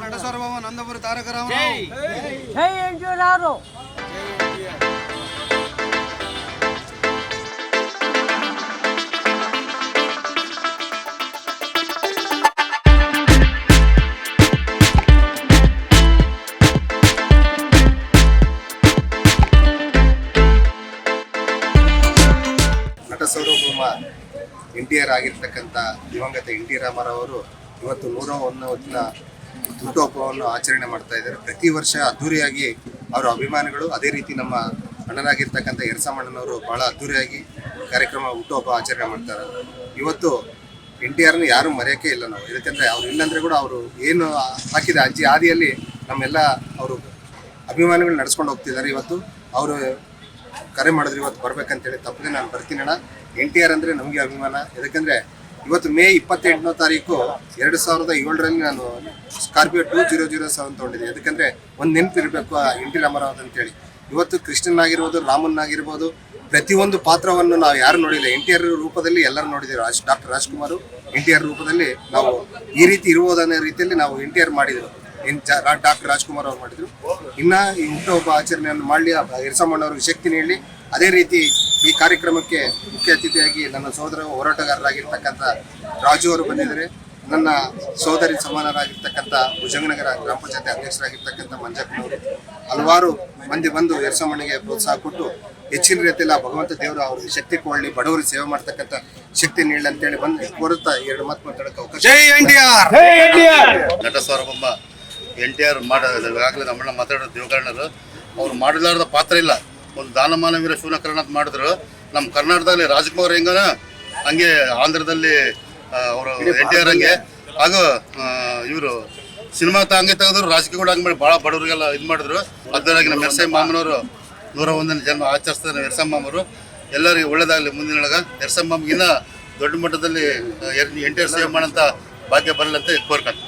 నడసర్వమ నందపురి తారక రామారావు జై NTR N T R ಆಗಿರ್ತಕ್ಕಂಥ ದಿವಂಗತ ಎನ್ ಟಿ ರಾಮರಾವ್ ಅವರು ಇವತ್ತು ನೂರ ಒಂದನೇ ಹೊತ್ತಿನ ಒಂದವತ್ತಿನ ಹುಟ್ಟುಹಬ್ಬವನ್ನು ಆಚರಣೆ ಮಾಡ್ತಾ ಇದ್ದಾರೆ. ಪ್ರತಿ ವರ್ಷ ಅದ್ದೂರಿಯಾಗಿ ಅವರ ಅಭಿಮಾನಿಗಳು ಅದೇ ರೀತಿ ನಮ್ಮ ಅಣ್ಣನಾಗಿರ್ತಕ್ಕಂಥ ಎರಸಮಣ್ಣನವರು ಬಹಳ ಅದ್ದೂರಿಯಾಗಿ ಕಾರ್ಯಕ್ರಮ ಹುಟ್ಟುಹಬ್ಬ ಆಚರಣೆ ಮಾಡ್ತಾರೆ. ಇವತ್ತು ಎನ್ ಟಿ ಆರ್ನ ಯಾರು ಮರೆಯೋಕ್ಕೆ ಇಲ್ಲ ನಾವು. ಯಾಕಂದರೆ ಅವ್ರು ಇಲ್ಲಂದರೆ ಕೂಡ ಅವರು ಏನು ಹಾಕಿದ ಅಜ್ಜಿ ಆದಿಯಲ್ಲಿ ನಮ್ಮೆಲ್ಲ ಅವರು ಅಭಿಮಾನಿಗಳು ನಡೆಸ್ಕೊಂಡು ಹೋಗ್ತಿದ್ದಾರೆ ಇವತ್ತು. ಅವರು ಕರೆ ಮಾಡಿದ್ರು ಇವತ್ತು ಬರ್ಬೇಕಂತೇಳಿ ತಪ್ಪದೆ ನಾನು ಬರ್ತೀನಿ ಅಣ್ಣ. ಎನ್ ಟಿ ಆರ್ ಅಂದರೆ ನಮಗೆ ಅಭಿಮಾನ. ಯಾಕಂದರೆ ಇವತ್ತು ಮೇ ಇಪ್ಪತ್ತೆಂಟನೇ ತಾರೀಕು ಎರಡು ಸಾವಿರದ ಏಳರಲ್ಲಿ ನಾನು Scorpio two zero zero seven ತೊಗೊಂಡಿದ್ದೆ ಯಾಕಂದರೆ ಒಂದು ನೆನಪಿರಬೇಕು ಎನ್ ಟಿ ರಾಮರಾವ್ ಅಂತೇಳಿ. ಇವತ್ತು ಕೃಷ್ಣನ್ ಆಗಿರ್ಬೋದು ರಾಮನ್ ಆಗಿರ್ಬೋದು ಪ್ರತಿಯೊಂದು ಪಾತ್ರವನ್ನು ನಾವು ಯಾರು ನೋಡಿಲ್ಲ. ಎನ್ ಟಿ ಆರ್ ರೂಪದಲ್ಲಿ ಎಲ್ಲರೂ ನೋಡಿದ್ದೀವಿ. Raj, doctor Rajkumar N T R ರೂಪದಲ್ಲಿ ನಾವು ಈ ರೀತಿ ಇರುವುದನ್ನ ರೀತಿಯಲ್ಲಿ ನಾವು ಎನ್ ಟಿ ಆರ್ ಮಾಡಿದ್ರು ಎನ್ ಡಾಕ್ಟರ್ ರಾಜ್ಕುಮಾರ್ ಅವ್ರು ಮಾಡಿದ್ರು. ಇನ್ನ ಈ ಹುಟ್ಟುಹಬ್ಬ ಆಚರಣೆಯನ್ನು ಮಾಡಲಿ ಇರಸಮ್ಮಣ್ಣವ್ರಿಗೆ ಶಕ್ತಿ ನೀಡಲಿ. ಅದೇ ರೀತಿ ಈ ಕಾರ್ಯಕ್ರಮಕ್ಕೆ ಮುಖ್ಯ ಅತಿಥಿಯಾಗಿ ನನ್ನ ಸೋದರ ಹೋರಾಟಗಾರರಾಗಿರ್ತಕ್ಕಂಥ ರಾಜು ಅವರು ಬಂದಿದ್ದಾರೆ. ನನ್ನ ಸೋದರಿ ಸಮಾನರಾಗಿರ್ತಕ್ಕಂಥ ಭುಜಂಗನಗರ ಗ್ರಾಮ ಪಂಚಾಯತಿ ಅಧ್ಯಕ್ಷರಾಗಿರ್ತಕ್ಕಂಥ ಮಂಜಪ್ಪನವರು ಹಲವಾರು ಮಂದಿ ಬಂದು ಎರಸಮ್ಮನಿಗೆ ಪ್ರೋತ್ಸಾಹ ಕೊಟ್ಟು ಹೆಚ್ಚಿನ ರೀತಿಯಲ್ಲಿ ಆ ಭಗವಂತ ದೇವರು ಅವ್ರಿಗೆ ಶಕ್ತಿ ಕೊಡಲಿ ಬಡವರಿಗೆ ಸೇವೆ ಮಾಡ್ತಕ್ಕಂಥ ಶಕ್ತಿ ನೀಡಲಿ ಅಂತೇಳಿ ಬಂದು ಕೋರುತ್ತಾ ಎರಡು ಮಾತು ಮಾತಾಡಕ್ಕೆ ಅವಕಾಶ ನಟ ಸಾರ್ವಭೌಮ ಎನ್ ಟಿ ಆರ್ ಮಾಡ ನಮ್ಮನ್ನ ಮಾತಾಡೋ ದೇವಕರ್ಣರು, ಅವ್ರು ಮಾಡಲಾರ್ದ ಪಾತ್ರ ಇಲ್ಲ. ಒಂದು ದಾನಮಾನವೀರ ಶಿವನಕರಣ ಅಂತ ಮಾಡಿದ್ರು. ನಮ್ಮ ಕರ್ನಾಟಕದಲ್ಲಿ ರಾಜ್ಕುಮಾರ್ ಹೆಂಗನ? ಹಂಗೆ ಆಂಧ್ರದಲ್ಲಿ ಅವರು ಎನ್ ಟಿ ಆರ್ ಹಂಗೆ. ಹಾಗೂ ಇವರು ಸಿನಿಮಾ ಹಂಗೆ ತೆಗೆದ್ರು, ರಾಜಕೀಯ ಕೂಡ ಹಂಗೆ ಮಾಡಿ ಭಾಳ ಬಡವರಿಗೆಲ್ಲ ಇದು ಮಾಡಿದ್ರು. ಅದರಾಗಿ ನಮ್ಮ ಎಸ್ ಮಾಮನವರು ನೂರ ಒಂದನೇ ಜನ್ಮ ಆಚರಿಸ್ತಾರೆ ಎರ್ಸಮ್ಮವರು ಎಲ್ಲರಿಗೂ ಒಳ್ಳೇದಾಗಲಿ ಮುಂದಿನೊಳಗ ಮಾಮಗಿನ್ನ ದೊಡ್ಡ ಮಟ್ಟದಲ್ಲಿ ಎನ್ ಟಿ ಆರ್ ಸೇವೆ ಮಾಡೋಂಥ ಭಾಗ್ಯ ಬರಲಿ ಅಂತ ಕೋರ್ಕೊಂಡು